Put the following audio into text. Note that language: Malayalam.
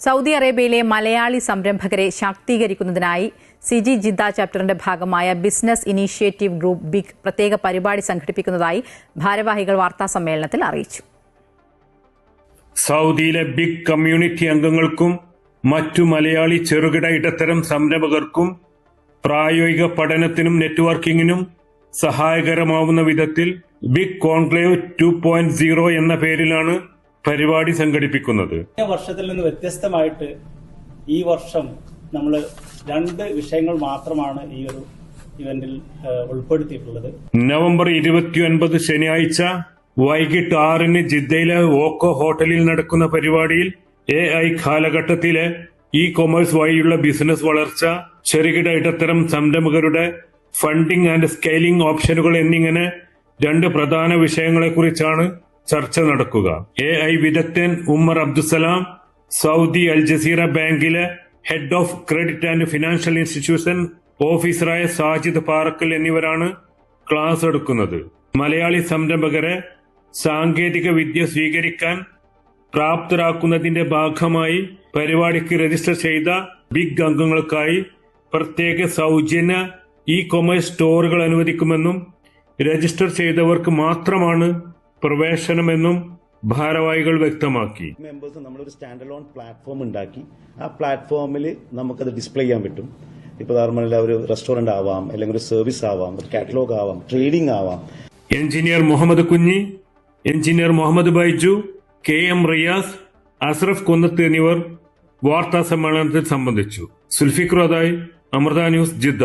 സൗദി അറേബ്യയിലെ മലയാളി സംരംഭകരെ ശാക്തീകരിക്കുന്നതിനായി സിജി ജിദ്ദ ചാപ്റ്ററിന്റെ ഭാഗമായ ബിസിനസ് ഇനീഷ്യേറ്റീവ് ഗ്രൂപ്പ് ബിഗ് പ്രത്യേക പരിപാടി സംഘടിപ്പിക്കുന്നതായി ഭാരവാഹികൾ വാർത്താ സമ്മേളനത്തിൽ അറിയിച്ചു. സൗദിയിലെ ബിഗ് കമ്മ്യൂണിറ്റി അംഗങ്ങൾക്കും മറ്റു മലയാളി ചെറുകിട ഇടത്തരം സംരംഭകർക്കും പ്രായോഗിക പഠനത്തിനും നെറ്റ്വർക്കിംഗിനും സഹായകരമാവുന്ന വിധത്തിൽ ബിഗ് കോൺക്ലേവ് ടു എന്ന പേരിലാണ് പരിപാടി സംഘടിപ്പിക്കുന്നത്. വർഷത്തിൽ നിന്ന് വ്യത്യസ്തമായിട്ട് ഈ വർഷം നമ്മൾ രണ്ട് വിഷയങ്ങൾ മാത്രമാണ് ഈ ഒരു ഇവന്റിൽ ഉൾപ്പെടുത്തിയിട്ടുള്ളത്. നവംബർ ഇരുപത്തിയൊൻപത് ശനിയാഴ്ച വൈകിട്ട് ആറിന് ജിദ്ദയിലെ ഓക്കോ ഹോട്ടലിൽ നടക്കുന്ന പരിപാടിയിൽ എ ഐ കാലഘട്ടത്തിലെ ഇ കൊമേഴ്സ് വഴിയുള്ള ബിസിനസ് വളർച്ച ചെറുകിട ഇടത്തരം സംരംഭകരുടെ ഫണ്ടിംഗ് ആൻഡ് സ്കെയിലിംഗ് ഓപ്ഷനുകൾ എന്നിങ്ങനെ രണ്ട് പ്രധാന വിഷയങ്ങളെക്കുറിച്ചാണ് ചർച്ച നടക്കുക. എ ഐ വിദഗ്ധൻ Ummer Abdussalam Saudi Al Jazeera ബാങ്കിലെ head of credit and financial institution ഓഫീസറായ സാജിദ് പാറക്കൽ എന്നിവരാണ് ക്ലാസ് എടുക്കുന്നത്. മലയാളി സംരംഭകരെ സാങ്കേതിക വിദ്യ സ്വീകരിക്കാൻ പ്രാപ്തരാക്കുന്നതിന്റെ ഭാഗമായി പരിപാടിക്ക് രജിസ്റ്റർ ചെയ്ത ബിഗ് അംഗങ്ങൾക്കായി പ്രത്യേക സൗജന്യ ഇ കൊമേഴ്സ് സ്റ്റോറുകൾ അനുവദിക്കുമെന്നും രജിസ്റ്റർ ചെയ്തവർക്ക് മാത്രമാണ് പ്രവേശനമെന്നും ഭാരവാഹികൾ വ്യക്തമാക്കി. മെമ്പേഴ്സ് നമ്മളൊരു സ്റ്റാൻഡ് ലോൺ പ്ലാറ്റ്ഫോം ഉണ്ടാക്കി. ആ പ്ലാറ്റ്ഫോമിൽ നമുക്കത് ഡിസ്പ്ലേ ചെയ്യാൻ പറ്റും. ഇപ്പോൾ നോർമലി ഒരു റെസ്റ്റോറന്റ് ആവാം അല്ലെങ്കിൽ ഒരു സർവീസ് ആവാം ഒരു കാറ്റലോഗ് ആവാം ട്രേഡിംഗ് ആവാം. Engineer Muhammad Kunhi engineer Muhammad Baiju K M Riyas Asraf Konnath എന്നിവർ വാർത്താ സമ്മേളനത്തിൽ സംബന്ധിച്ചു. സുൽഫിക്രോദായി Amrita news Jeddah.